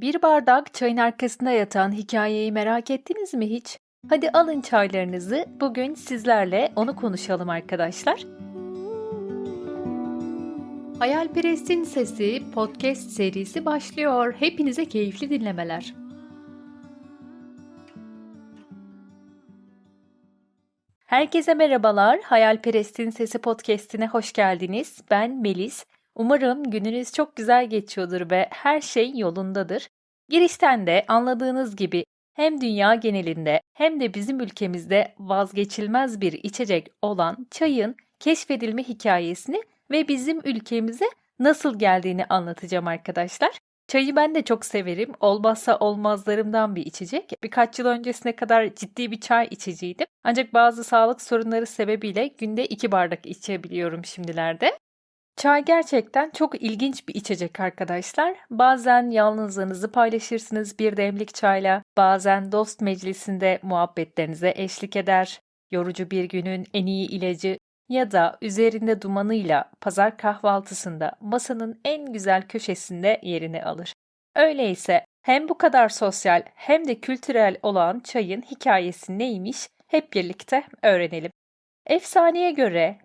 Bir bardak çayın arkasında yatan hikayeyi merak ettiniz mi hiç? Hadi alın çaylarınızı, bugün sizlerle onu konuşalım arkadaşlar. Hayalperest'in Sesi podcast serisi başlıyor. Hepinize keyifli dinlemeler. Herkese merhabalar. Hayalperest'in Sesi podcast'ine hoş geldiniz. Ben Melis. Umarım gününüz çok güzel geçiyordur ve her şey yolundadır. Girişten de anladığınız gibi hem dünya genelinde hem de bizim ülkemizde vazgeçilmez bir içecek olan çayın keşfedilme hikayesini ve bizim ülkemize nasıl geldiğini anlatacağım arkadaşlar. Çayı ben de çok severim. Olmazsa olmazlarımdan bir içecek. Birkaç yıl öncesine kadar ciddi bir çay içiciydim. Ancak bazı sağlık sorunları sebebiyle günde iki bardak içebiliyorum şimdilerde. Çay gerçekten çok ilginç bir içecek arkadaşlar. Bazen yalnızlığınızı paylaşırsınız bir demlik çayla, bazen dost meclisinde muhabbetlerinize eşlik eder. Yorucu bir günün en iyi ilacı ya da üzerinde dumanıyla pazar kahvaltısında masanın en güzel köşesinde yerini alır. Öyleyse hem bu kadar sosyal hem de kültürel olan çayın hikayesi neymiş hep birlikte öğrenelim. Efsaneye göre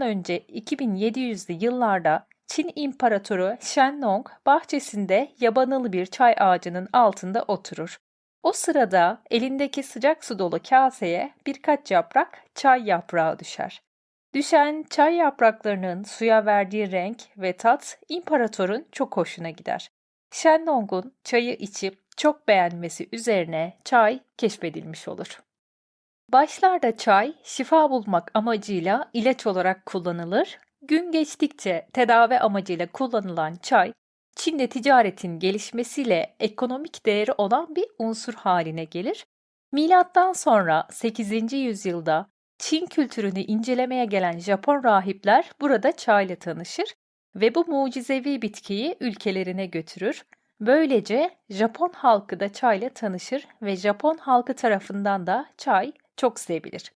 önce 2700'lü yıllarda Çin İmparatoru Shenlong bahçesinde yabanalı bir çay ağacının altında oturur. O sırada elindeki sıcak su dolu kaseye birkaç yaprak çay yaprağı düşer. Düşen çay yapraklarının suya verdiği renk ve tat imparatorun çok hoşuna gider. Shenlong'un çayı içip çok beğenmesi üzerine çay keşfedilmiş olur. Başlarda çay şifa bulmak amacıyla ilaç olarak kullanılır. Gün geçtikçe tedavi amacıyla kullanılan çay, Çin'de ticaretin gelişmesiyle ekonomik değeri olan bir unsur haline gelir. Milattan sonra 8. yüzyılda Çin kültürünü incelemeye gelen Japon rahipler burada çayla tanışır ve bu mucizevi bitkiyi ülkelerine götürür. Böylece Japon halkı da çayla tanışır ve Japon halkı tarafından da çay çok sevilir.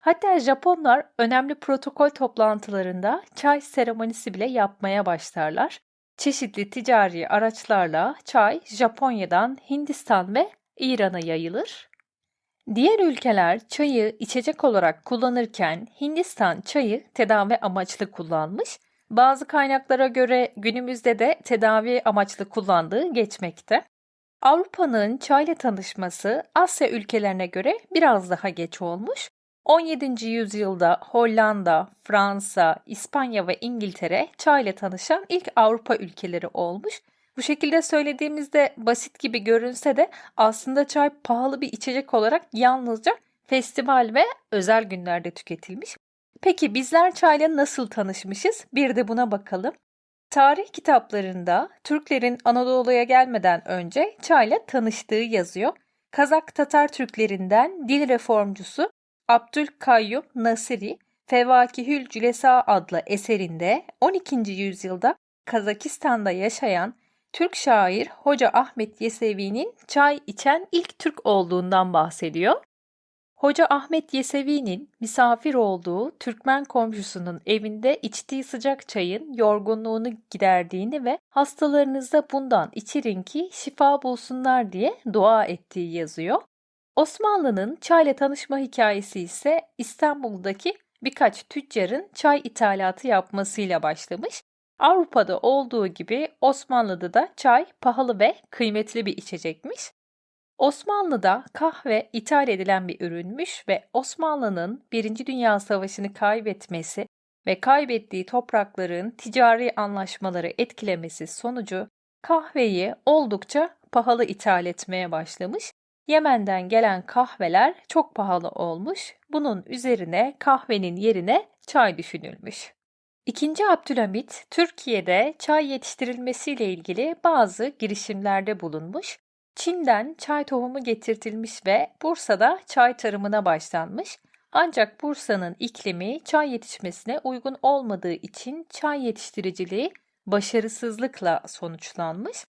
Hatta Japonlar önemli protokol toplantılarında çay seremonisi bile yapmaya başlarlar. Çeşitli ticari araçlarla çay Japonya'dan Hindistan ve İran'a yayılır. Diğer ülkeler çayı içecek olarak kullanırken Hindistan çayı tedavi amaçlı kullanmış. Bazı kaynaklara göre günümüzde de tedavi amaçlı kullandığı geçmekte. Avrupa'nın çayla tanışması Asya ülkelerine göre biraz daha geç olmuş. 17. yüzyılda Hollanda, Fransa, İspanya ve İngiltere çayla tanışan ilk Avrupa ülkeleri olmuş. Bu şekilde söylediğimizde basit gibi görünse de aslında çay pahalı bir içecek olarak yalnızca festival ve özel günlerde tüketilmiş. Peki bizler çayla nasıl tanışmışız? Bir de buna bakalım. Tarih kitaplarında Türklerin Anadolu'ya gelmeden önce çayla tanıştığı yazıyor. Kazak Tatar Türklerinden dil reformcusu Abdülkayyum Nasiri Fevakihül Cülesa adlı eserinde 12. yüzyılda Kazakistan'da yaşayan Türk şair Hoca Ahmet Yesevi'nin çay içen ilk Türk olduğundan bahsediyor. Hoca Ahmet Yesevi'nin misafir olduğu Türkmen komşusunun evinde içtiği sıcak çayın yorgunluğunu giderdiğini ve hastalarınızda bundan içirin ki şifa bulsunlar diye dua ettiği yazıyor. Osmanlı'nın çayla tanışma hikayesi ise İstanbul'daki birkaç tüccarın çay ithalatı yapmasıyla başlamış. Avrupa'da olduğu gibi Osmanlı'da da çay pahalı ve kıymetli bir içecekmiş. Osmanlı'da kahve ithal edilen bir ürünmüş ve Osmanlı'nın Birinci Dünya Savaşı'nı kaybetmesi ve kaybettiği toprakların ticari anlaşmaları etkilemesi sonucu kahveyi oldukça pahalı ithal etmeye başlamış. Yemen'den gelen kahveler çok pahalı olmuş. Bunun üzerine kahvenin yerine çay düşünülmüş. İkinci Abdülhamit, Türkiye'de çay yetiştirilmesiyle ilgili bazı girişimlerde bulunmuş. Çin'den çay tohumu getirtilmiş ve Bursa'da çay tarımına başlanmış. Ancak Bursa'nın iklimi çay yetişmesine uygun olmadığı için çay yetiştiriciliği başarısızlıkla sonuçlanmış.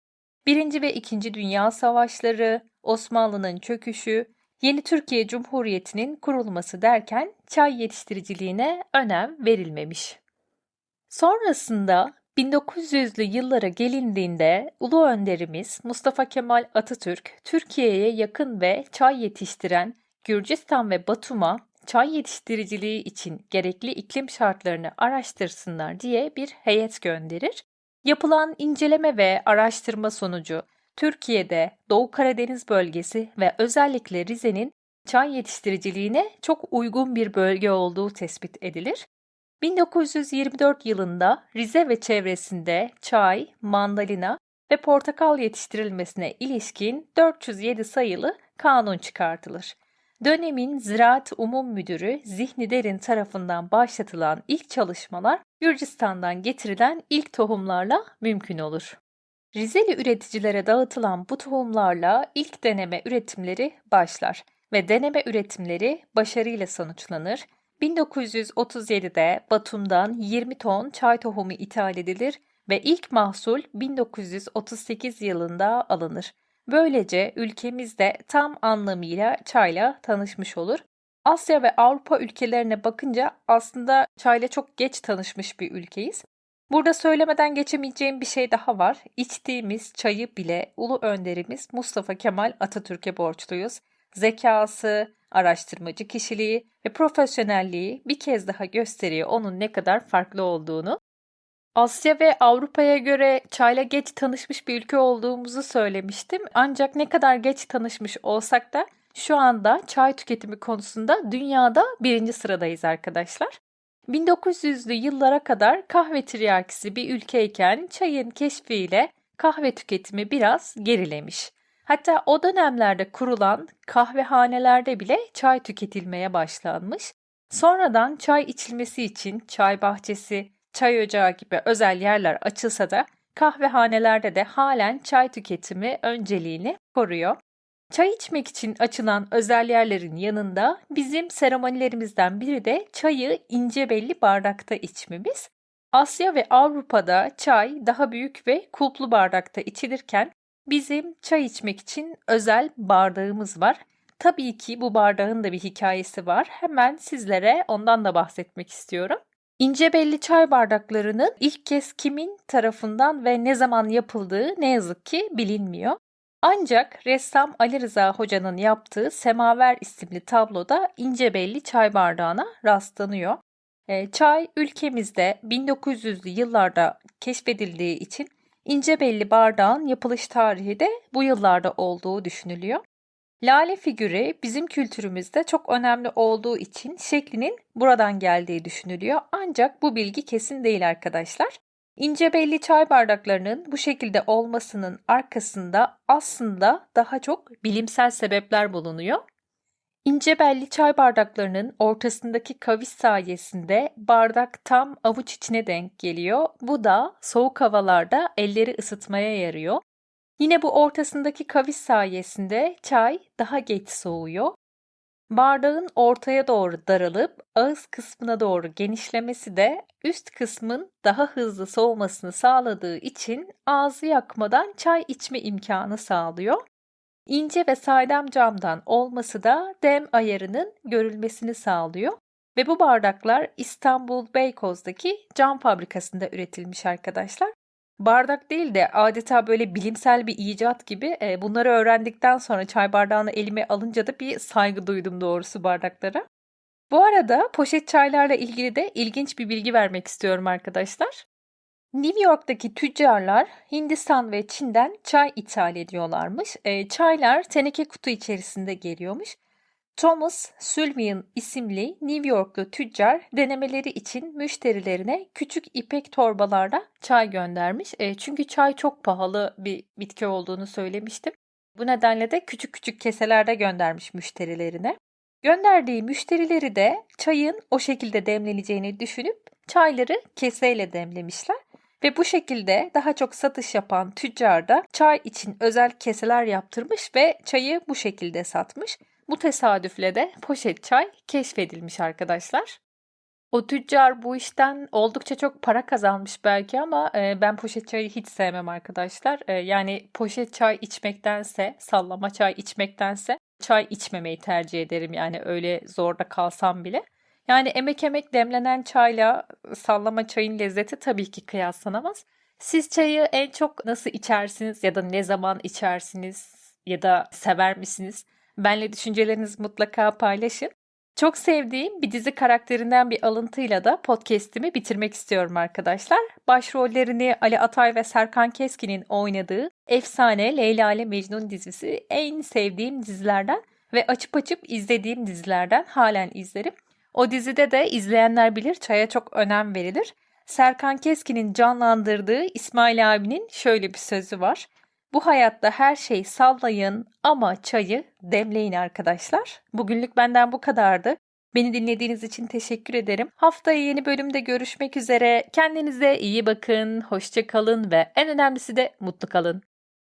Birinci ve İkinci Dünya Savaşları, Osmanlı'nın çöküşü, yeni Türkiye Cumhuriyeti'nin kurulması derken çay yetiştiriciliğine önem verilmemiş. Sonrasında 1900'lü yıllara gelindiğinde Ulu Önderimiz Mustafa Kemal Atatürk, Türkiye'ye yakın ve çay yetiştiren Gürcistan ve Batum'a çay yetiştiriciliği için gerekli iklim şartlarını araştırsınlar diye bir heyet gönderir. Yapılan inceleme ve araştırma sonucu Türkiye'de Doğu Karadeniz bölgesi ve özellikle Rize'nin çay yetiştiriciliğine çok uygun bir bölge olduğu tespit edilir. 1924 yılında Rize ve çevresinde çay, mandalina ve portakal yetiştirilmesine ilişkin 407 sayılı kanun çıkartılır. Dönemin Ziraat Umum Müdürü Zihni Derin tarafından başlatılan ilk çalışmalar Gürcistan'dan getirilen ilk tohumlarla mümkün olur. Rizeli üreticilere dağıtılan bu tohumlarla ilk deneme üretimleri başlar ve deneme üretimleri başarıyla sonuçlanır. 1937'de Batum'dan 20 ton çay tohumu ithal edilir ve ilk mahsul 1938 yılında alınır. Böylece ülkemizde tam anlamıyla çayla tanışmış olur. Asya ve Avrupa ülkelerine bakınca aslında çayla çok geç tanışmış bir ülkeyiz. Burada söylemeden geçemeyeceğim bir şey daha var. İçtiğimiz çayı bile ulu önderimiz Mustafa Kemal Atatürk'e borçluyuz. Zekası, araştırmacı kişiliği ve profesyonelliği bir kez daha gösteriyor onun ne kadar farklı olduğunu. Asya ve Avrupa'ya göre çayla geç tanışmış bir ülke olduğumuzu söylemiştim. Ancak ne kadar geç tanışmış olsak da şu anda çay tüketimi konusunda dünyada birinci sıradayız arkadaşlar. 1900'lü yıllara kadar kahve tiryakisi bir ülkeyken çayın keşfiyle kahve tüketimi biraz gerilemiş. Hatta o dönemlerde kurulan kahvehanelerde bile çay tüketilmeye başlanmış. Sonradan çay içilmesi için çay bahçesi, çay ocağı gibi özel yerler açılsa da kahvehanelerde de halen çay tüketimi önceliğini koruyor. Çay içmek için açılan özel yerlerin yanında bizim seremonilerimizden biri de çayı ince belli bardakta içmemiz. Asya ve Avrupa'da çay daha büyük ve kulplu bardakta içilirken bizim çay içmek için özel bardağımız var. Tabii ki bu bardağın da bir hikayesi var. Hemen sizlere ondan da bahsetmek istiyorum. İnce belli çay bardaklarının ilk kez kimin tarafından ve ne zaman yapıldığı ne yazık ki bilinmiyor. Ancak ressam Ali Rıza Hoca'nın yaptığı Semaver isimli tabloda ince belli çay bardağına rastlanıyor. E, çay ülkemizde 1900'lü yıllarda keşfedildiği için ince belli bardağın yapılış tarihi de bu yıllarda olduğu düşünülüyor. Lale figürü bizim kültürümüzde çok önemli olduğu için şeklinin buradan geldiği düşünülüyor. Ancak bu bilgi kesin değil arkadaşlar. İnce belli çay bardaklarının bu şekilde olmasının arkasında aslında daha çok bilimsel sebepler bulunuyor. İnce belli çay bardaklarının ortasındaki kavis sayesinde bardak tam avuç içine denk geliyor. Bu da soğuk havalarda elleri ısıtmaya yarıyor. Yine bu ortasındaki kavis sayesinde çay daha geç soğuyor. Bardağın ortaya doğru daralıp ağız kısmına doğru genişlemesi de üst kısmın daha hızlı soğumasını sağladığı için ağzı yakmadan çay içme imkanı sağlıyor. İnce ve saydam camdan olması da dem ayarının görülmesini sağlıyor. Ve bu bardaklar İstanbul Beykoz'daki cam fabrikasında üretilmiş arkadaşlar bardak değil de adeta böyle bilimsel bir icat gibi e, bunları öğrendikten sonra çay bardağını elime alınca da bir saygı duydum doğrusu bardaklara. Bu arada poşet çaylarla ilgili de ilginç bir bilgi vermek istiyorum arkadaşlar. New York'taki tüccarlar Hindistan ve Çin'den çay ithal ediyorlarmış. E, çaylar teneke kutu içerisinde geliyormuş Thomas Sullivan isimli New Yorklu tüccar denemeleri için müşterilerine küçük ipek torbalarda çay göndermiş. E, çünkü çay çok pahalı bir bitki olduğunu söylemiştim. Bu nedenle de küçük küçük keselerde göndermiş müşterilerine. Gönderdiği müşterileri de çayın o şekilde demleneceğini düşünüp çayları keseyle demlemişler. Ve bu şekilde daha çok satış yapan tüccar da çay için özel keseler yaptırmış ve çayı bu şekilde satmış. Bu tesadüfle de poşet çay keşfedilmiş arkadaşlar. O tüccar bu işten oldukça çok para kazanmış belki ama e, ben poşet çayı hiç sevmem arkadaşlar. E, yani poşet çay içmektense, sallama çay içmektense çay içmemeyi tercih ederim yani öyle zorda kalsam bile. Yani emek emek demlenen çayla sallama çayın lezzeti tabii ki kıyaslanamaz. Siz çayı en çok nasıl içersiniz ya da ne zaman içersiniz ya da sever misiniz? Benle düşüncelerinizi mutlaka paylaşın. Çok sevdiğim bir dizi karakterinden bir alıntıyla da podcast'imi bitirmek istiyorum arkadaşlar. Başrollerini Ali Atay ve Serkan Keskin'in oynadığı efsane Leyla ile Mecnun dizisi en sevdiğim dizilerden ve açıp açıp izlediğim dizilerden halen izlerim. O dizide de izleyenler bilir çaya çok önem verilir. Serkan Keskin'in canlandırdığı İsmail abinin şöyle bir sözü var. Bu hayatta her şey sallayın ama çayı demleyin arkadaşlar. Bugünlük benden bu kadardı. Beni dinlediğiniz için teşekkür ederim. Haftaya yeni bölümde görüşmek üzere. Kendinize iyi bakın, hoşça kalın ve en önemlisi de mutlu kalın.